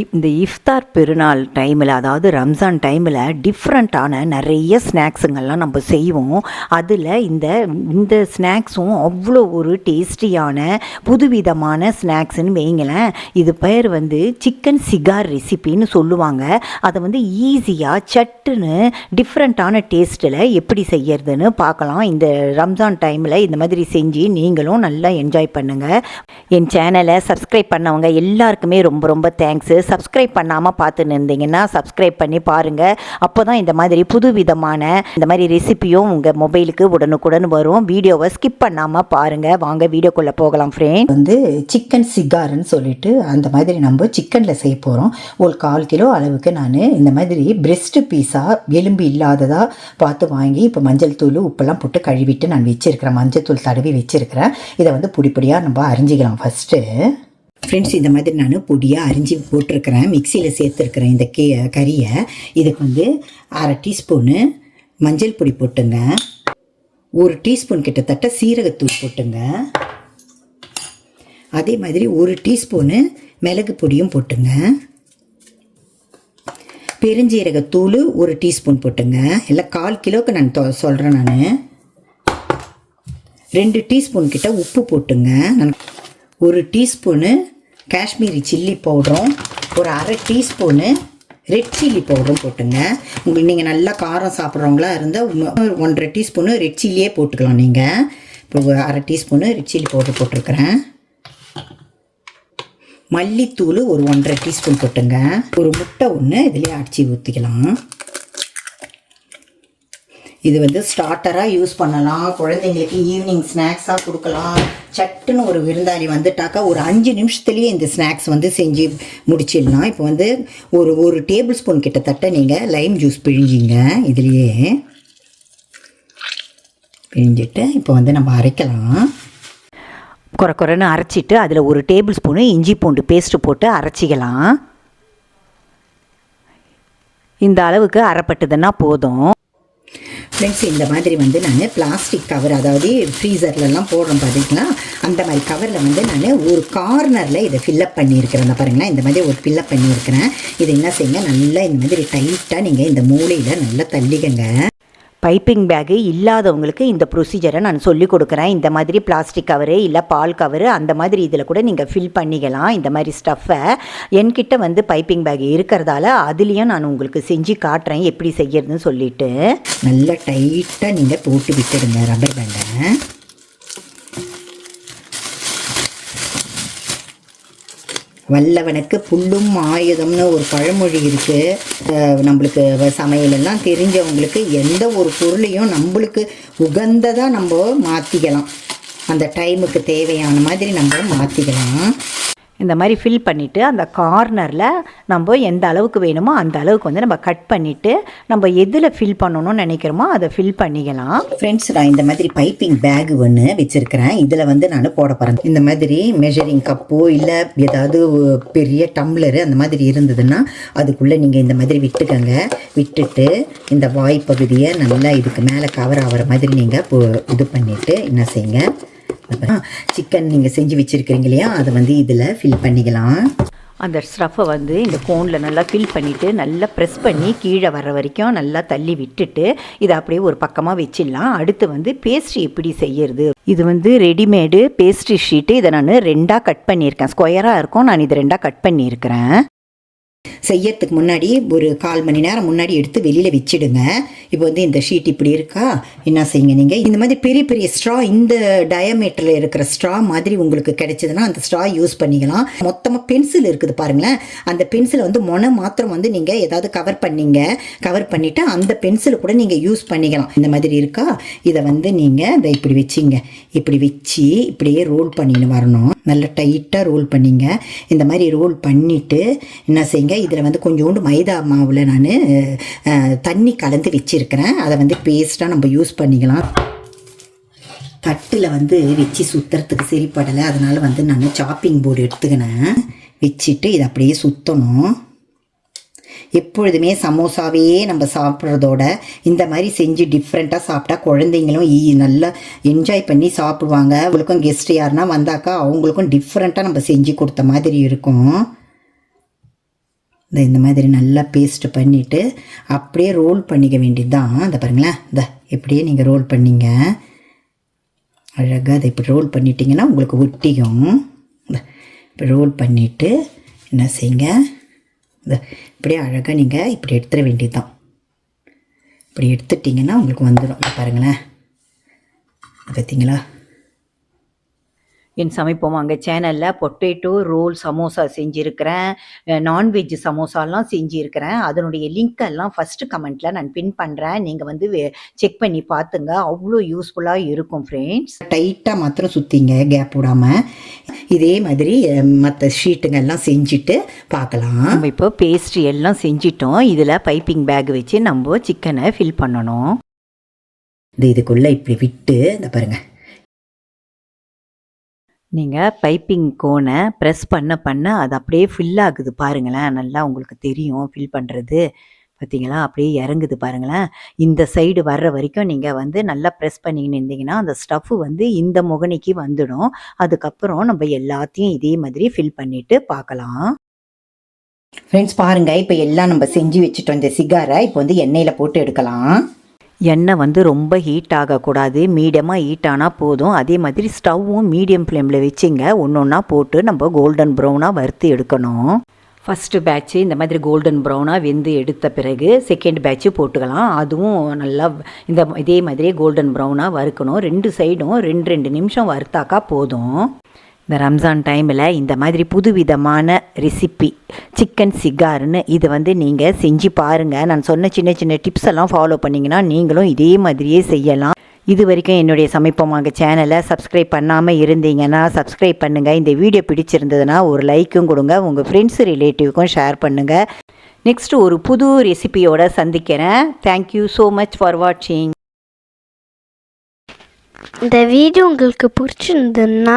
இந்த இஃப்தார் பெருநாள் டைமில் அதாவது ரம்ஜான் டைமில் டிஃப்ரெண்ட்டான நிறைய ஸ்நாக்ஸுங்கள்லாம் நம்ம செய்வோம். அதில் இந்த இந்த ஸ்நாக்ஸும் அவ்வளோ ஒரு டேஸ்டியான புதுவிதமான ஸ்நாக்ஸுன்னு வைங்களேன். இது பேர் வந்து சிக்கன் சிகார் ரெசிபின்னு சொல்லுவாங்க. அதை வந்து ஈஸியாக சட்டுன்னு டிஃப்ரெண்ட்டான டேஸ்ட்டில் எப்படி செய்யறதுன்னு பார்க்கலாம். இந்த ரம்ஜான் டைமில் இந்த மாதிரி செஞ்சு நீங்களும் நல்லா என்ஜாய் பண்ணுங்கள் என் சேனலை சப்ஸ்கிரைப் பண்ணவங்க எல்லாருக்குமே ரொம்ப ரொம்ப தேங்க்ஸு சப்ஸ்கிரைப் பண்ணாமல் பார்த்துன்னு இருந்தீங்கன்னா சப்ஸ்கிரைப் பண்ணி பாருங்கள் அப்போ தான் இந்த மாதிரி புது விதமான இந்த மாதிரி ரெசிபியும் உங்கள் மொபைலுக்கு உடனுக்குடன் வரும். வீடியோவை ஸ்கிப் பண்ணாமல் பாருங்கள் வாங்க வீடியோக்குள்ளே போகலாம் ஃப்ரெண்ட் வந்து சிக்கன் சிகார்னு சொல்லிட்டு அந்த மாதிரி நம்ம சிக்கனில் செய்ய போகிறோம் ஒரு கால் கிலோ அளவுக்கு நான் இந்த மாதிரி பிரெஸ்ட் பீஸாக எலும்பு இல்லாததாக பார்த்து வாங்கி இப்போ மஞ்சள் தூள் உப்பெல்லாம் போட்டு கழுவிட்டு நான் வச்சுருக்கிறேன். மஞ்சள் தூள் தடவி வச்சுருக்கிறேன். இதை வந்து பொடி பொடியாக நம்ம அரிஞ்சிக்கலாம் ஃபஸ்ட்டு ஃப்ரெண்ட்ஸ் இந்த மாதிரி நான் பொடியாக அரிஞ்சு போட்டிருக்கிறேன். மிக்சியில் சேர்த்துருக்கிறேன் இந்த கே கறியை. இதுக்கு வந்து அரை டீஸ்பூனு மஞ்சள் பொடி போட்டுங்க. ஒரு டீஸ்பூன் கிட்டத்தட்ட சீரகத்தூள் போட்டுங்க. அதே மாதிரி ஒரு டீஸ்பூனு மிளகு பொடியும் போட்டுங்க. பெருஞ்சீரகத்தூள் ஒரு டீஸ்பூன் போட்டுங்க. இல்லை கால் கிலோவுக்கு நான் தொ சொல்கிறேன் நான். ரெண்டு டீஸ்பூன் கிட்ட உப்பு போட்டுங்க. நான் ஒரு டீஸ்பூனு காஷ்மீரி சில்லி பவுடரும் ஒரு அரை டீஸ்பூனு ரெட் சில்லி பவுடரும் போட்டுங்க. உங்களுக்கு நீங்கள் நல்லா காரம் சாப்பிட்றவங்களா இருந்தால் ஒன்றரை டீஸ்பூனு ரெட் சில்லியே போட்டுக்கலாம் நீங்கள் இப்போ ஒரு அரை டீஸ்பூனு ரெட் சில்லி பவுடர் போட்டிருக்கிறேன். மல்லித்தூள் ஒரு ஒன்றரை டீஸ்பூன் போட்டுங்க. ஒரு முட்டை ஒன்று இதுலேயே அடித்து ஊற்றிக்கலாம் இது வந்து ஸ்டார்டராக யூஸ் பண்ணலாம். குழந்தைங்களுக்கு ஈவினிங் ஸ்நாக்ஸாக கொடுக்கலாம். சட்டுன்னு ஒரு விருந்தாளி வந்துட்டாக்கா ஒரு அஞ்சு நிமிஷத்துலேயே இந்த ஸ்நாக்ஸ் வந்து செஞ்சு முடிச்சிடலாம். இப்போ வந்து ஒரு ஒரு டேபிள் ஸ்பூன் கிட்டத்தட்ட நீங்கள் லைம் ஜூஸ் பிழிஞ்சிங்க. இதுலேயே பிழிஞ்சிட்டு இப்போ வந்து நம்ம அரைக்கலாம். குறை குறைன்னு அரைச்சிட்டு அதில் ஒரு டேபிள் ஸ்பூனு இஞ்சி பூண்டு பேஸ்ட்டு போட்டு அரைச்சிக்கலாம். இந்த அளவுக்கு அரைப்பட்டதுன்னா போதும். ஃப்ரெண்ட்ஸ் இந்த மாதிரி வந்து நான் பிளாஸ்டிக் கவர் அதாவது ஃப்ரீசர்லலாம் போடுறோம் பார்த்தீங்களா அந்த மாதிரி கவரில் வந்து நான் ஒரு கார்னரில் இதை ஃபில்லப் பண்ணியிருக்கிறேன். பாருங்களேன் இந்த மாதிரி ஒரு ஃபில்லப் பண்ணியிருக்கிறேன். இதை என்ன செய்யுங்க? நல்லா இந்த மாதிரி டைட்டாக நீங்கள் இந்த மூலையில் நல்லா தள்ளிக்கங்க. பைப்பிங் பேகு இல்லாதவங்களுக்கு இந்த ப்ரொசீஜரை நான் சொல்லி கொடுக்குறேன். இந்த மாதிரி பிளாஸ்டிக் கவரு இல்லை பால் கவரு அந்த மாதிரி இதில் கூட நீங்கள் ஃபில் பண்ணிக்கலாம். இந்த மாதிரி ஸ்டஃப்பை என்கிட்ட வந்து பைப்பிங் பேக் இருக்கிறதால அதுலேயும் நான் உங்களுக்கு செஞ்சு காட்டுறேன். எப்படி செய்யறதுன்னு சொல்லிட்டு. நல்லா டைட்டாக நீங்கள் போட்டு விட்டுடுங்க ரப்பர் பேண்டை வல்லவனுக்கு புல்லும் ஆயுதம்னு ஒரு பழமொழி இருக்குது நம்மளுக்கு சமையலெல்லாம் தெரிஞ்சவங்களுக்கு எந்த ஒரு பொருளையும் நம்மளுக்கு உகந்ததாக நம்ம மாற்றிக்கலாம் அந்த டைமுக்கு தேவையான மாதிரி நம்ம மாற்றிக்கலாம் இந்த மாதிரி ஃபில் பண்ணிவிட்டு அந்த கார்னரில் நம்ம எந்த அளவுக்கு வேணுமோ அந்த அளவுக்கு வந்து நம்ம கட் பண்ணிவிட்டு நம்ம எதில் ஃபில் பண்ணணும்னு நினைக்கிறோமோ அதை ஃபில் பண்ணிக்கலாம். ஃப்ரெண்ட்ஸ் நான் இந்த மாதிரி பைப்பிங் பேக் ஒன்று வச்சுருக்கிறேன். இதில் வந்து நான் போட போகிறேன் இந்த மாதிரி மெஷரிங் கப்போ இல்லை ஏதாவது பெரிய டம்ளரு அந்த மாதிரி இருந்ததுன்னா அதுக்குள்ளே நீங்கள் இந்த மாதிரி விட்டுக்கங்க. விட்டுட்டு இந்த வாய் பகுதியை நல்லா இதுக்கு மேலே கவர் ஆகிற மாதிரி நீங்கள் இது பண்ணிவிட்டு என்ன செய்யுங்க சிக்கன் நீங்கள் செஞ்சு வச்சுருக்கிறீங்க இல்லையா? அதை வந்து இதில் ஃபில் பண்ணிக்கலாம். அந்த ஸ்டஃப்பை வந்து இந்த கோனில் நல்லா ஃபில் பண்ணிவிட்டு நல்லா ப்ரெஸ் பண்ணி கீழே வர்ற வரைக்கும் நல்லா தள்ளி விட்டுட்டு இதை அப்படியே ஒரு பக்கமாக வச்சிடலாம். அடுத்து வந்து பேஸ்ட்ரி எப்படி செய்யறது? இது வந்து ரெடிமேடு பேஸ்ட்ரி ஷீட்டு இதை நான் ரெண்டாக கட் பண்ணியிருக்கேன். ஸ்கொயராக இருக்கும். நான் இதை ரெண்டாக கட் பண்ணியிருக்கிறேன். செய்யறதுக்கு முன்னாடி ஒரு கால் மணி நேரம் முன்னாடி எடுத்து வெளியில் வச்சிடுங்க. இப்போ வந்து இந்த ஷீட் இப்படி இருக்கா? என்ன செய்யுங்க நீங்கள் இந்த மாதிரி பெரிய பெரிய ஸ்ட்ரா இந்த டயமீட்டரில் இருக்கிற ஸ்ட்ரா மாதிரி உங்களுக்கு கிடைச்சதுன்னா அந்த ஸ்ட்ரா யூஸ் பண்ணிக்கலாம். மொத்தமாக பென்சில் இருக்குது பாருங்களேன். அந்த பென்சிலை வந்து மொன மாத்திரம் வந்து நீங்கள் ஏதாவது கவர் பண்ணீங்க. கவர் பண்ணிவிட்டு அந்த பென்சிலை கூட நீங்கள் யூஸ் பண்ணிக்கலாம். இந்த மாதிரி இருக்கா? இதை வந்து நீங்கள் இதை இப்படி வச்சிங்க. இப்படி வச்சு இப்படியே ரோல் பண்ணின்னு வரணும். நல்லா டைட்டாக ரோல் பண்ணிங்க. இந்த மாதிரி ரோல் பண்ணிவிட்டு என்ன செய்யுங்க? இதில் வந்து கொஞ்சோண்டு மைதா மாவில் நான் தண்ணி கலந்து வச்சுருக்கிறேன். அதை வந்து பேஸ்ட்டாக நம்ம யூஸ் பண்ணிக்கலாம். தட்டில் வந்து வச்சு சுற்றுறதுக்கு சரிப்படலை. அதனால் வந்து நான் சாப்பிங் போர்டு எடுத்துக்கினேன் வச்சுட்டு இதை அப்படியே சுற்றணும் எப்பொழுதுமே சமோசாவே நம்ம சாப்பிட்றதோட இந்த மாதிரி செஞ்சு டிஃப்ரெண்ட்டாக சாப்பிட்டா குழந்தைங்களும் ஈ- நல்லா என்ஜாய் பண்ணி சாப்பிடுவாங்க. அவங்களுக்கும் கெஸ்ட் யாருன்னா வந்தாக்கா அவங்களுக்கும் டிஃப்ரெண்ட்டாக நம்ம செஞ்சு கொடுத்த மாதிரி இருக்கும். இந்த இந்த மாதிரி நல்லா பேஸ்ட் பண்ணிவிட்டு அப்படியே ரோல் பண்ணிக்க வேண்டியது தான் அதை பாருங்களேன். இந்த இப்படியே நீங்கள் ரோல் பண்ணீங்க. அழகாக அதை இப்படி ரோல் பண்ணிட்டீங்கன்னா உங்களுக்கு ஒட்டியும் இந்த ரோல் பண்ணிவிட்டு என்ன செய்யுங்க? இந்த இப்படியே அழகாக நீங்கள் இப்படி எடுத்துட வேண்டியது தான் இப்படி எடுத்துட்டிங்கன்னா உங்களுக்கு வந்துடும். பாருங்களேன். பார்த்தீங்களா என் சமைப்போம். அங்கே சேனலில் பொட்டேட்டோ ரோல் சமோசா செஞ்சுருக்கிறேன். நான்வெஜ் சமோசாலாம் செஞ்சுருக்கிறேன். அதனுடைய லிங்க் எல்லாம் ஃபஸ்ட்டு கமெண்ட்டில் நான் பின் பண்ணுறேன் நீங்கள் வந்து செக் பண்ணி பார்த்துங்க அவ்வளோ யூஸ்ஃபுல்லாக இருக்கும் ஃப்ரெண்ட்ஸ் டைட்டாக மாத்திரம் சுற்றிங்க கேப் விடாமல் இதே மாதிரி மற்ற ஷீட்டுங்க எல்லாம் செஞ்சுட்டு பார்க்கலாம் நம்ம இப்போ பேஸ்ட்ரி எல்லாம் செஞ்சிட்டோம். இதில் பைப்பிங் பேக் வச்சு நம்ம சிக்கனை ஃபில் பண்ணணும். இந்த இதுக்குள்ளே இப்படி விட்டு இந்த பாருங்க. நீங்கள் பைப்பிங் கோனை ப்ரெஸ் பண்ண பண்ண அது அப்படியே ஃபில் ஆகுது பாருங்களேன். நல்லா உங்களுக்கு தெரியும் ஃபில் பண்ணுறது பார்த்தீங்களா அப்படியே இறங்குது பாருங்களேன். இந்த சைடு வர்ற வரைக்கும் நீங்கள் வந்து நல்லா ப்ரெஸ் பண்ணிக்கின்னு இருந்தீங்கன்னா அந்த ஸ்டஃப்பு வந்து இந்த முகனிக்கு வந்துடும். அதுக்கப்புறம் நம்ம எல்லாத்தையும் இதே மாதிரி ஃபில் பண்ணிட்டு பார்க்கலாம். ஃப்ரெண்ட்ஸ் பாருங்க. இப்போ எல்லாம் நம்ம செஞ்சு வச்சுட்டோம் இந்த சிகாரை. இப்போ வந்து எண்ணெயில் போட்டு எடுக்கலாம். எண்ணெய் வந்து ரொம்ப ஹீட் ஆகக்கூடாது. மீடியமாக ஹீட் ஆனால் போதும். அதே மாதிரி ஸ்டவ்வும் மீடியம் ஃப்ளேமில் வச்சுங்க. ஒன்று ஒன்றா போட்டு நம்ம கோல்டன் ப்ரௌனாக வறுத்து எடுக்கணும். ஃபஸ்ட்டு பேட்ச்சு இந்த மாதிரி கோல்டன் ப்ரௌனாக வெந்து எடுத்த பிறகு செகண்ட் பேட்ச்சு போட்டுக்கலாம். அதுவும் நல்லா இந்த இதே மாதிரியே கோல்டன் ப்ரௌனாக வறுக்கணும். ரெண்டு சைடும் ரெண்டு ரெண்டு நிமிஷம் வறுத்தாக்கா போதும். இந்த ரம்ஜான் டைமில் இந்த மாதிரி புதுவிதமான ரெசிபி சிக்கன் சிகார்னு இதை வந்து நீங்கள் செஞ்சு பாருங்கள் நான் சொன்ன சின்ன சின்ன டிப்ஸ் எல்லாம் ஃபாலோ பண்ணிங்கன்னா நீங்களும் இதே மாதிரியே செய்யலாம். இது வரைக்கும் என்னுடைய சமைப்போமாங்க சேனலை சப்ஸ்கிரைப் பண்ணாமல் இருந்தீங்கன்னா சப்ஸ்கிரைப் பண்ணுங்கள் இந்த வீடியோ பிடிச்சிருந்ததுன்னா ஒரு லைக்கும் கொடுங்க. உங்கள் ஃப்ரெண்ட்ஸ் ரிலேட்டிவ்க்கும் ஷேர் பண்ணுங்கள் நெக்ஸ்ட் ஒரு புது ரெசிபியோட சந்திக்கிறேன். தேங்க்யூ ஸோ மச் ஃபார் வாட்சிங் இந்த வீடியோ உங்களுக்கு பிடிச்சிருந்ததுன்னா